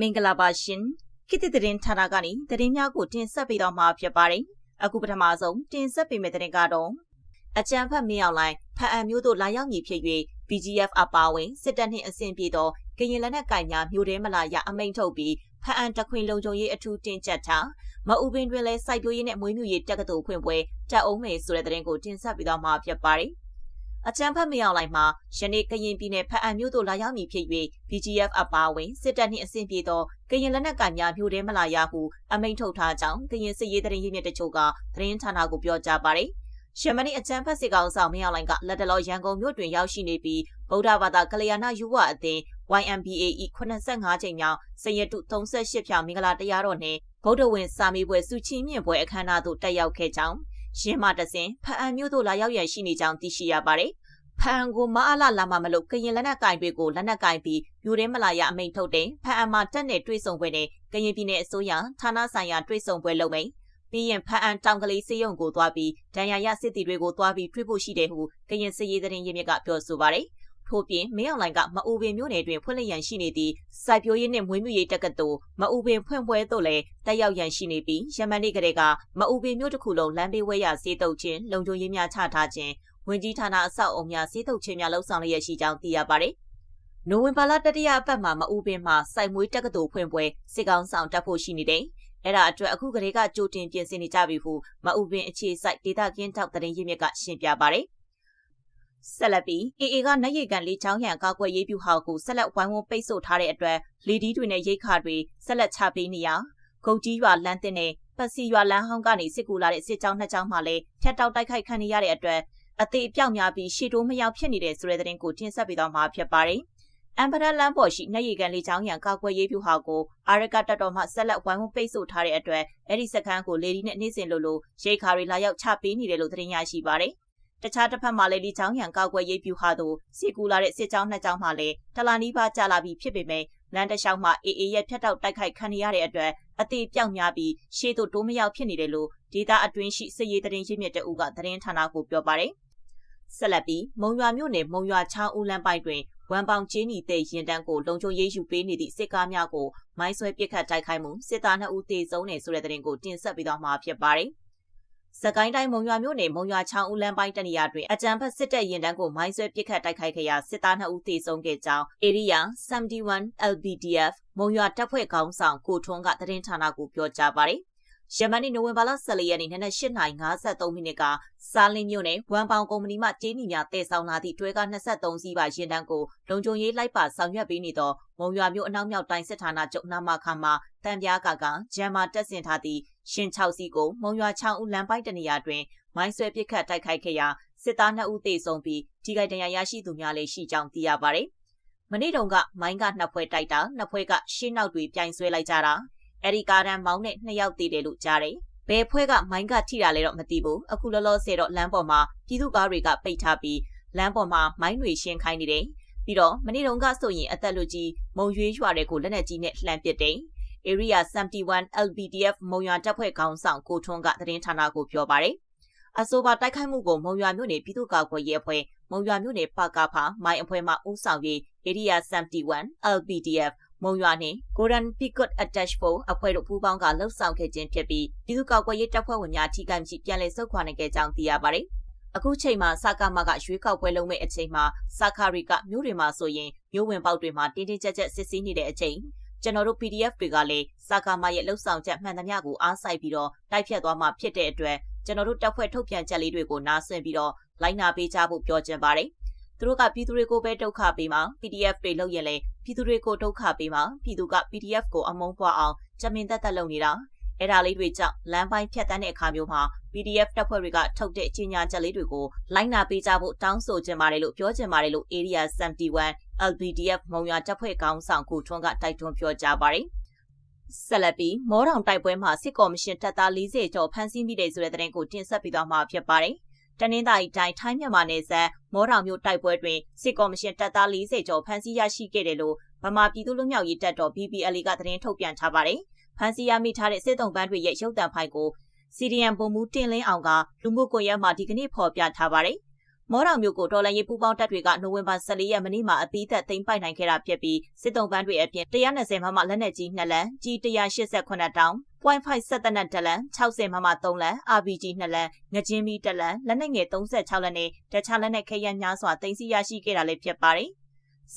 မင်္ဂလာပါရှင်ခေတ်သစ်သတင်းဌာနကနေသတင်းများကိုတင်ဆက်ပေးတော့မှာဖြစ်ပါတယ်အခုပထမဆုံးတင်ဆက်ပေးမယ့်သတင်းကတော့အကြံဖတ်မင်းအောင်လိုင်းဖအံမျိုးတို့လာရောက်မည်ဖြစ်၍ BGF အပါဝင်စစ်တပ်နှင့်အဆင့်ပြေသောကရင်လက်နက်ကင်များမျိုးတဲမလာရအမိန့်ထုတ်ပြီးဖအံတခွင်လုံခြုံရေးအထူးတင်ကြပ်ထားမအူပင်တွင်လည်းစိုက်ပျိုးရေးနဲ့မွေးမြူရေးတက္ကသိုလ်ဖွင့်ပွဲတက်အောင်မယ်ဆိုတဲ့သတင်းကိုတင်ဆက်ပေးတော့မှာဖြစ်ပါတယ် အကြံဖတ်မင်းအောင်လိုင်းမှာယနေ့ကရင်ပြည်နယ်ဖအံမြို့သို့လာရောက်မည်ဖြစ်၍ BGF အပါဝင်စစ်တပ်နှင့်အဆင့်ပြေသောကရင်လက်နက်ကင်များမြို့ထဲမလာရဟုအမိန့်ထုတ်ထားကြောင်းကရင်စစ်ရေးတရင်ရင်းမြစ်တချို့ကသတင်းဌာနကိုပြောကြားပါတယ်။ရှမနီအချမ်းဖတ်စစ်ကောင်ဆောင်မင်းအောင်လိုင်းကလက်တလောရန်ကုန်မြို့တွင်ရောက်ရှိနေပြီးဗုဒ္ဓဘာသာကလျာဏယူဝအသင်း YMBAE 85ချိန်မြောက်စရတု38ဖြောင်မင်္ဂလာတရားတော်နှင့်ဗုဒ္ဓဝင်စာမေးပွဲစုချင်းမြင့်ပွဲအခမ်းအနားသို့တက်ရောက်ခဲ့ကြောင်းရင်းမတစင်ဖအံမြို့သို့လာရောက်ရန်ရှိနေကြောင်းသိရှိရပါတယ်။ ဖန်ကိုမအားလာလာမမလို့ကရင်လက်နက်ကင်တွေကိုလက်နက်ကင်ပြီးမြို့ထဲမလာရအမိန်ထုတ်တယ်ဖန်အမတက်နဲ့တွေ့ဆုံပွဲနဲ့ကရင်ပြည်နယ်အစိုးရဌာနဆိုင်ရာတွေ့ဆုံပွဲလုပ်မယ်ပြီးရင်ဖန်အန်တောင်ကလေးစေယုံကိုသွားပြီးဒဏ်ရာရစစ်တီတွေကိုသွားပြီးတွေ့ဖို့ရှိတယ်ဟုကရင်စစ်ရေးသတင်းရင်းမြစ်ကပြောဆိုပါတယ်ထို့ပြင်မင်းအောင်လိုင်ကမအူပင်မြို့နယ်တွင်ဖွင့်လှစ်ရန်ရှိနေသည့်စိုက်ပျိုးရေးနှင့်မွေးမြူရေးတက္ကသိုလ်မအူပင်ဖွင့်ပွဲသို့လည်းတက်ရောက်ရန်ရှိနေပြီးယမန်နေ့ကလေးကမအူပင်မြို့တစ်ခုလုံးလမ်းဘေးဝဲရစေတုပ်ခြင်းလုံခြုံရေးများချထားခြင်း ဝင်ကြီးဌာနအဆောက်အုံများစီးတုပ်ခြင်းများလှုပ်ဆောင်လျက်ရှိကြောင်းသိရပါတယ်။နိုဝင်ဘာလတတိယအပတ်မှာမအူပင်မှာစိုက်မွေးတက္ကသိုလ်ဖွင့်ပွဲစစ်ကောင်ဆောင်တက်ဖို့ရှိနေတယ်။အဲ့ဒါအတွက်အခုကလေးကကြိုတင်ပြင်ဆင်နေကြပြီဟုမအူပင်အခြေစိုက်ဒေတာကင်းထောက်တရင်ရင်းမြစ်ကရှင်းပြပါတယ်။ဆက်လက်ပြီးအေအေကနက်ရိတ်ကန်လေးချောင်းရံကာကွယ်ရေးပြုဟောက်ကိုဆက်လက်ဝိုင်းဝန်းပိတ်ဆို့ထားတဲ့အတွက်လီဒီတွေနဲ့ရိတ်ခါတွေဆက်လက်ချပေးနေရဂုတ်ကြီးရွာလမ်းတင်နဲ့ပတ်စီရွာလမ်းဟောင်းကနေစစ်ကူလာတဲ့စစ်ကြောင်းနှစ်ကြောင်းမှလည်းဖြတ်တောက်တိုက်ခိုက်ခံနေရတဲ့အတွက် အသေးအပြောက်များပြီးရှေတိုးမရောက်ဖြစ်နေတဲ့ဆိုတဲ့သတင်းကိုတင်ဆက်ပေးသွားမှာဖြစ်ပါတယ်။အမ်ပရာလန်ပေါ်ရှိနေရီကန်လေးချောင်းရံကာကွယ်ရေးပြုဟာကိုအာရကတက်တော်မှဆက်လက်ဝိုင်းဝန်းပိတ်ဆို့ထားတဲ့အတွက်အဲ့ဒီစခန်းကိုလေဒီနဲ့နေ့စဉ်လိုလိုရိတ်ခါတွေလာရောက်ချပေးနေတယ်လို့သတင်းရရှိပါတယ်။တခြားတစ်ဖက်မှာလည်းဒီချောင်းရံကာကွယ်ရေးပြုဟာတို့စီကူလာတဲ့စစ်ကြောင်းနှစ်ကြောင်းမှလည်းတလာနီးပါးကြာလာပြီးဖြစ်ပေမဲ့လန်တလျှောက်မှအေအေရဲ့ဖျက်တောက်တိုက်ခိုက်ခံရတဲ့အတွက်အသေးပြောက်များပြီးရှေ့သို့တိုးမရောက်ဖြစ်နေတယ်လို့ဒေတာအတွင်းရှိစစ်ရေးသတင်းရင်းမြစ်တအုပ်ကသတင်းဌာနကိုပြောပါတယ်။ ဆက်လက်ပြီးမုံရွာမြို့နယ်မုံရွာချောင်းဦးလမ်းပိုက်တွင်ဝမ်ပေါင်ချင်းနီတဲ့ရင်တန်းကိုလုံခြုံရေးယူပေးနေသည့်စစ်ကားများကိုမိုင်းဆွဲပစ်ခတ်တိုက်ခိုက်မှုစစ်သား2ဦးသေဆုံးနေဆိုတဲ့တဲ့တင်ကိုတင်ဆက်ပေးသွားမှာဖြစ်ပါတယ်။စကိုင်းတိုင်းမုံရွာမြို့နယ်မုံရွာချောင်းဦးလမ်းပိုင်းတနေရာတွင်အကြံဖက်စစ်တပ်ရင်တန်းကိုမိုင်းဆွဲပစ်ခတ်တိုက်ခိုက်ခဲ့ရာစစ်သား2ဦးသေဆုံးခဲ့ကြောင်း Area 71 LBDF မုံရွာတပ်ဖွဲ့ခေါင်းဆောင်ကိုထွန်းကသတင်းဌာနကိုပြောကြားပါတယ်။ ယမန်နေ့နိုဝင်ဘာလ14ရက်နေ့နနက်8:53မိနစ်ကစားလင်းမြို့နယ်ဝမ်ပေါင်ကုမ္ပဏီမှကျေးနီများတည်ဆောင်လာသည့်တွဲကား23စီးပါရင်တန်းကိုလုံခြုံရေးလိုက်ပါဆောင်ရွက်ပေးနေသောမုံရွာမြို့အနောက်မြောက်တိုင်းစစ်ဌာနချုပ်နာမခါမှာတံပြားကကဂျမ်မာတက်ဆင်ထားသည့်ရှင်6စီးကိုမုံရွာချောင်းဦးလမ်းပိုင်းတနေရာတွင်မိုင်းဆွဲပစ်ခတ်တိုက်ခိုက်ခဲ့ရာစစ်သား2ဦးသေဆုံးပြီးထိခိုက်ဒဏ်ရာရရှိသူများလည်းရှိကြောင်းသိရပါတယ်။မနေ့တုန်းကမိုင်းကနှစ်ဖွဲတိုက်တာနှစ်ဖွဲကရှင်းနောက်တွေပြိုင်ဆွဲလိုက်ကြတာ အဲ့ဒီကားတန်းမောင်းနဲ့နှစ်ယောက်တည်တယ်လို့ကြားတယ်။ဘယ်ဖွဲ့ကမိုင်းကထိတာလဲတော့မသိဘူး။အခုလောလောဆယ်တော့လမ်းပေါ်မှာပြည်သူကားတွေကပိတ်ထားပြီးလမ်းပေါ်မှာမိုင်းတွေရှင်းခိုင်းနေတယ်။ပြီးတော့မနေ့တုန်းကဆိုရင်အသက်လူကြီးမုံရွေးရွာတွေကိုလက်နက်ကြီးနဲ့လှမ်းပစ်တယ်။ Area 71 LBDF မုံရွာတပ်ဖွဲ့ခေါင်းဆောင်ကိုထွန်းကသတင်းဌာနကိုပြောပါတယ်။အဆိုပါတိုက်ခိုက်မှုကိုမုံရွာမြို့နယ်ပြည်သူ့ကာကွယ်ရေးအဖွဲ့မုံရွာမြို့နယ်ပကဖာမိုင်းအဖွဲ့မှဦးဆောင်ပြီး Area 71 LBDF မုံရွာနှင့် Golden Peacock Attach Force အဖွဲ့တို့ပူးပေါင်းကလှုပ်ဆောင်ခဲ့ခြင်းဖြစ်ပြီးပြည်သူ့ကောက်ွယ်ရေးတပ်ဖွဲ့ဝင်များထိခိုက်မှုပြန်လည်ဆုတ်ခွာနိုင်ခဲ့ကြောင်းသိရပါတယ်။အခုချိန်မှာစကားမကရွေးကောက်ပွဲလုပ်မဲ့အချိန်မှာစကားရီကမြို့တွေမှာဆိုရင်မြို့ဝင်ပေါက်တွေမှာတင်းတင်းကြပ်ကြပ်စစ်ဆေးနေတဲ့အချိန်ကျွန်တော်တို့ PDF တွေကလည်းစကားမရဲ့လှုပ်ဆောင်ချက်မှန်သမျှကိုအားစိုက်ပြီးတော့တိုက်ဖြတ်သွားမှာဖြစ်တဲ့အတွက်ကျွန်တော်တို့တပ်ဖွဲ့ထုတ်ပြန်ချက်လေးတွေကိုနားဆင်ပြီးတော့လိုက်နာပေးကြဖို့ပြောချင်ပါတယ်။သူတို့ကပြည်သူတွေကိုပဲဒုက္ခပေးမှာ PDF တွေလုပ်ရင်လည်း ပြည်သူတွေကိုဒုက္ခပေးမှာပြည်သူက PDF ကိုအမုန်းပွားအောင်ကြမင်သက်သက်လုပ်နေတာအဲ့ဒါလေးတွေကြောင့်လမ်းပိုင်းဖြတ်တန်းတဲ့အခါမျိုးမှာ PDF တပ်ဖွဲ့တွေကထုတ်တဲ့ကြေညာချက်လေးတွေကိုလိုက်နာပေးကြဖို့တောင်းဆိုကြပါတယ်လို့ပြောကြပါတယ်လို့ Area 71 LBDF မုံရွာတပ်ဖွဲ့ကောင်းဆောင်ကိုထွန်းကတိုက်တွန်းပြောကြားပါတယ်ဆက်လက်ပြီးမောတောင်တိုက်ပွဲမှာစစ်ကော်မရှင်တပ်သား40ကျော်ဖမ်းဆီးမိတဲ့ဆိုတဲ့သတင်းကိုတင်ဆက်ပေးသွားမှာဖြစ်ပါတယ်။ တနင်္သာရီတိုင်းထိုင်းမြန်မာနယ်စပ်မောတောင်မြို့တိုက်ပွဲတွင်စစ်ကော်မရှင်တပ်သား40ကျော်ဖမ်းဆီးရရှိခဲ့တယ်လို့ဗမာပြည်သူ့လူမျိုးရေးတပ်တော် BPL ကသတင်းထုတ်ပြန်ထားပါတယ်။ဖမ်းဆီးရမိထားတဲ့စစ်တုံးပန်းတွေရဲ့ရုပ်သံဖိုင်ကို CDN ဗိုလ်မှူးတင်လင်းအောင်ကလူမှုကွန်ရက်မှာဒီကနေ့ဖော်ပြထားပါတယ်။မော်တော်မျိုးကိုတော်လန်ရေးပူပေါင်းတပ်တွေကနိုဝင်ဘာ14ရက်မနေ့မှာအပြီးသက်သိမ်းပိုက်နိုင်ခဲ့တာဖြစ်ပြီးစစ်တုံးပန်းတွေအပြင်120မမလက်နက်ကြီး2လမ်းကြီး188တောင် .5 ဆက်တနက်တလန်60မမ3လန် RPG 2လန်ငကြင်းမီတလန်လက်နက်ငယ်36လက်နဲ့တခြားလက်နက်ခဲယမ်းများစွာတင်စီရရှိခဲ့တာလည်းဖြစ်ပါတယ်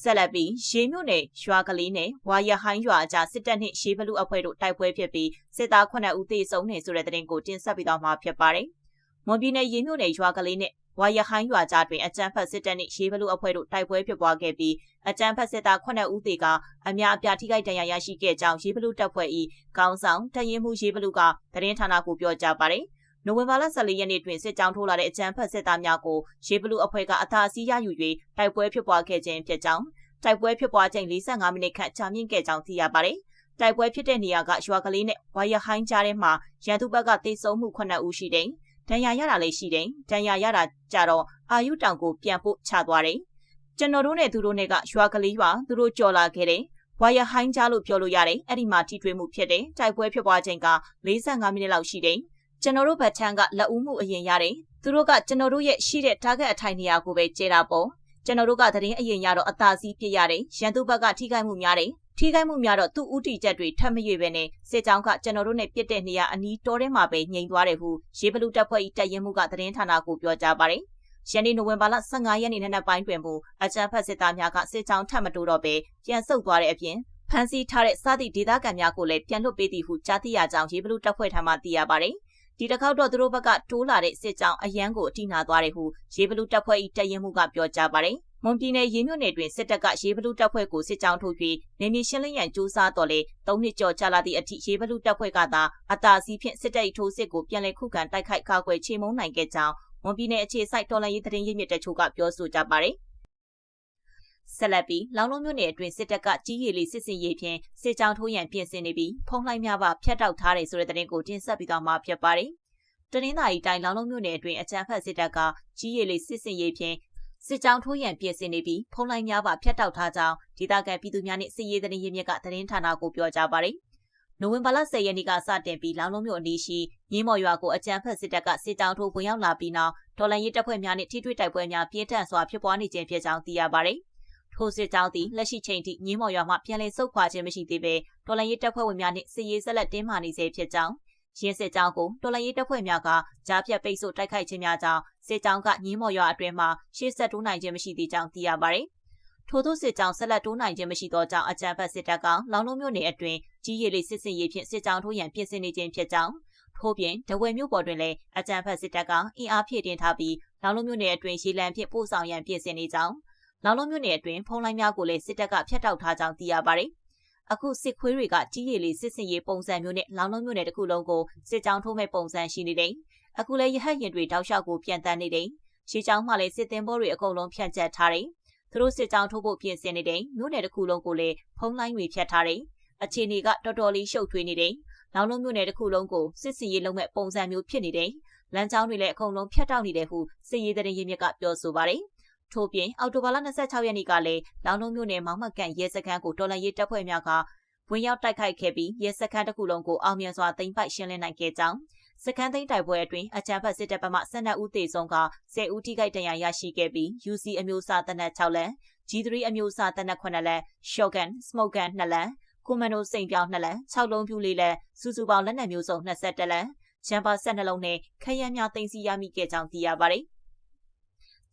ဆက်လက်ပြီးရေမြို့နယ်ရွာကလေးနဲ့ဝါရဟိုင်းရွာအကြားစစ်တပ်နှင့်ရှေးဘလူအဖွဲ့တို့တိုက်ပွဲဖြစ်ပြီးစစ်သား9ဦးသေဆုံးနေဆိုတဲ့တဲ့တင်ကိုတင်ဆက်ပြီးတော့မှာဖြစ်ပါတယ်။မွန်ပြည်နယ်ရေမြို့နယ်ရွာကလေးနဲ့ ဝါရဟိုင်းရွာကြားတွင်အကြမ်းဖက်စစ်တပ်နှင့်ရှေးဘလူအဖွဲ့တို့တိုက်ပွဲဖြစ်ပွားခဲ့ပြီးအကြမ်းဖက်စစ်သား9ဦးသေကအများအပြားထိခိုက်ဒဏ်ရာရရှိခဲ့ကြောင်းရေဘလူတပ်ဖွဲ့၏ခေါင်းဆောင်တရင်မှုရေဘလူကသတင်းဌာနကိုပြောကြားပါတယ်။နိုဝင်ဘာလ14ရက်နေ့တွင်စစ်ကြောင်းထိုးလာတဲ့အကြမ်းဖက်စစ်သားများကိုရေဘလူအဖွဲ့ကအသာစီးရယူ၍တိုက်ပွဲဖြစ်ပွားခဲ့ခြင်းဖြစ်ကြောင်းတိုက်ပွဲဖြစ်ပွားချိန်45မိနစ်ခန့်ကြာမြင့်ခဲ့ကြောင်းသိရပါတယ်။တိုက်ပွဲဖြစ်တဲ့နေရာကရွာကလေးနဲ့ဝါရဟိုင်းကြားထဲမှာရန်သူဘက်ကတေဆုံးမှု9ဦးရှိတယ်။ ဒဏ်ရာရတာလည်းရှိတယ်။ဒဏ်ရာရတာကြတော့အာယုတောင်ကိုပြန်ပို့ချသွားတယ်။ကျွန်တော်တို့နဲ့သူတို့နဲ့ကရွာကလေးပါသူတို့ကြော်လာခဲ့တယ်။ဝါရဟိုင်းကြားလို့ပြောလို့ရတယ်။အဲ့ဒီမှာထိတွေ့မှုဖြစ်တယ်။တိုက်ပွဲဖြစ်ပွားချိန်က45မိနစ်လောက်ရှိတယ်။ကျွန်တော်တို့ဘက်ချမ်းကလက်ဦးမှုအရင်ရတယ်။သူတို့ကကျွန်တော်တို့ရဲ့ရှိတဲ့ target အထိုင်နေရာကိုပဲကျေတာပေါ့ကျွန်တော်တို့ကသတင်းအရင်ရတော့အသာစီးဖြစ်ရတယ်ရန်သူဘက်ကထိခိုက်မှုများတယ် ထိခိုက်မှုများတော့သူ့ဥတီချက်တွေထပ်မရွေပဲနဲ့စစ်ကြောင်းကကျွန်တော်တို့နဲ့ပြစ်တဲ့နေရာအနီးတောထဲမှာပဲငြိမ်သွားတယ်ဟုရေဘလူတပ်ဖွဲ့၏တပ်ရင်းမှုကသတင်းဌာနကိုပြောကြားပါတယ်ယနေ့နိုဝင်ဘာလ15ရက်နေ့နံနက်ပိုင်းတွင်မူအကြမ်းဖက်စစ်သားများကစစ်ကြောင်းထပ်မတိုးတော့ပဲပြန်ဆုတ်သွားတဲ့အပြင်ဖမ်းဆီးထားတဲ့စသည့်ဒေသခံများကိုလည်းပြန်လွှတ်ပေးသည်ဟုကြားသိရကြောင်းရေဘလူတပ်ဖွဲ့ထံမှသိရပါတယ်ဒီတစ်ခေါက်တော့သူတို့ဘက်ကတိုးလာတဲ့စစ်ကြောင်းအရန်ကိုအထိနာသွားတယ်ဟုရေဘလူတပ်ဖွဲ့၏တပ်ရင်းမှုကပြောကြားပါတယ် မွန်ပြည်နယ်ရေမြို့နယ်တွင်စစ်တပ်ကရေဘလူတပ်ဖွဲ့ကိုစစ်ကြောင်းထုတ်ပြီးနေမြေရှင်းလင်းရန်ကြိုးစားတော်လေ၃နှစ်ကျော်ကြာလာသည့်အထိရေဘလူတပ်ဖွဲ့ကသာအတာစီဖြင့်စစ်တပ်၏ထိုးစစ်ကိုပြန်လည်ခုခံတိုက်ခိုက်ကာကွယ်ချေမှုန်းနိုင်ခဲ့ကြောင်းမွန်ပြည်နယ်အခြေစိုက်တော်လှန်ရေးသတင်းရင်းမြစ်တချို့ကပြောဆိုကြပါတယ်ဆက်လက်ပြီးလောင်လုံးမြို့နယ်အတွင်းစစ်တပ်ကကြီးရည်လေးစစ်စင်ရေးဖြင့်စစ်ကြောင်းထိုးရန်ပြင်ဆင်နေပြီးဖုံးလိုက်များပါဖျက်တောက်ထားတယ်ဆိုတဲ့သတင်းကိုတင်ဆက်ပြီးတော့မှာဖြစ်ပါတယ်။တနင်္သာရီတိုင်းလောင်လုံးမြို့နယ်အတွင်းအကြမ်းဖက်စစ်တပ်ကကြီးရည်လေးစစ်စင်ရေးဖြင့် စစ်ကြောင်းထိုးရန်ပြင်ဆင်နေပြီးဖုံးလိုင်းများပါဖျက်တောက်ထားကြောင်းဒေသခံပြည်သူများနှင့်စစ်ရေးသတင်းရင်းမြစ်ကသတင်းဌာနကိုပြောကြားပါတယ်။နိုဝင်ဘာလ10ရက်နေ့ကစတင်ပြီးလောင်လုံးမြို့အနီးရှိရင်းမော်ရွာကိုအကြမ်းဖက်စစ်တပ်ကစစ်ကြောင်းထိုးဝင်ရောက်လာပြီးနောက်ဒေါ်လာရေးတပ်ဖွဲ့များနှင့်ထိတွေ့တိုက်ပွဲများပြင်းထန်စွာဖြစ်ပွားနေခြင်းဖြစ်ကြောင်းသိရပါတယ်။ထိုစစ်ကြောင်းသည်လက်ရှိချိန်ထိညင်းမော်ရွာမှပြန်လည်ဆုတ်ခွာခြင်းမရှိသေးပေဒေါ်လာရေးတပ်ဖွဲ့ဝင်များနှင့်စစ်ရေးဆက်လက်တင်းမာနေဆဲဖြစ်ကြောင်း ရင်းစစ်ကြောင်းကိုတော်လရေးတပ်ဖွဲ့များကကြားဖြတ်ပိတ်ဆို့တိုက်ခိုက်ခြင်းများကြောင့်စစ်ကြောင်းကညင်းမော်ရွာအတွင်းမှာရှေ့ဆက်တိုးနိုင်ခြင်းမရှိသေးကြောင်းသိရပါတယ်။ထို့သောစစ်ကြောင်းဆက်လက်တိုးနိုင်ခြင်းမရှိသောကြောင့်အကြံဖတ်စစ်တပ်ကလောင်လုံးမြို့နယ်အတွင်းကြီးရည်လေးစစ်စင်ရေးဖြင့်စစ်ကြောင်းထိုးရန်ပြင်ဆင်နေခြင်းဖြစ်ကြောင်းထို့ပြင်ဒဝဲမြို့ပေါ်တွင်လည်းအကြံဖတ်စစ်တပ်ကအင်အားဖြည့်တင်ထားပြီးလောင်လုံးမြို့နယ်အတွင်းရေလံဖြင့်ပို့ဆောင်ရန်ပြင်ဆင်နေကြောင်းလောင်လုံးမြို့နယ်အတွင်းဖုံးလိုင်းများကိုလည်းစစ်တပ်ကဖျက်တောက်ထားကြောင်းသိရပါတယ်။ အခုစစ်ခွေးတွေကကြီးရည်လေးစစ်စင်ရေးပုံစံမျိုးနဲ့လောင်လုံးမျိုးနယ်တစ်ခုလုံးကိုစစ်ကြောင်းထိုးမဲ့ပုံစံရှိနေတယ်။အခုလည်းရဟတ်ရင်တွေတောက်လျှောက်ကိုပြန်တန်းနေတယ်။ရှေးကြောင်းမှလည်းစစ်တင်ဘောတွေအကုန်လုံးဖြန့်ကျက်ထားတယ်။သူတို့စစ်ကြောင်းထိုးဖို့ပြင်ဆင်နေတယ်။မျိုးနယ်တစ်ခုလုံးကိုလည်းဖုံးလိုင်းတွေဖြတ်ထားတယ်။အခြေအနေကတော်တော်လေးရှုပ်ထွေးနေတယ်။လောင်လုံးမျိုးနယ်တစ်ခုလုံးကိုစစ်စင်ရေးလုံးမဲ့ပုံစံမျိုးဖြစ်နေတယ်။လမ်းကြောင်းတွေလည်းအကုန်လုံးဖြတ်တောက်နေတယ်ဟုစစ်ရေးတဲ့ရင်းမြစ်ကပြောဆိုပါတယ်။ ထို့ပြင်အော်တိုဘာလ26ရက်နေ့ကလည်းလောင်လုံးမြို့နယ်မောင်မကန်ရဲစခန်းကိုတော်လန်ရေးတပ်ဖွဲ့များကဝင်ရောက်တိုက်ခိုက်ခဲ့ပြီးရဲစခန်းတစ်ခုလုံးကိုအောင်မြင်စွာသိမ်းပိုက်ရှင်းလင်းနိုင်ခဲ့ကြောင်းစခန်းသိမ်းတိုက်ပွဲအတွင်းအကြမ်းဖက်စစ်တပ်ဘက်မှ12ဦးသေဆုံးက10ဦးထိခိုက်ဒဏ်ရာရရှိခဲ့ပြီး UC အမျိုးအစားတနက်6လက် G3 အမျိုးအစားတနက်9လက် Shotgun Smoke Gun 2လက်ကွန်မန်ဒိုစိန်ပြောင်း2လက်6လုံးပြူလေးလက်စုစုပေါင်းလက်နက်မျိုးစုံ21လက်ဂျမ်ပါ12လုံးနဲ့ခရမ်းများတင်စီရမိခဲ့ကြောင်းသိရပါတယ်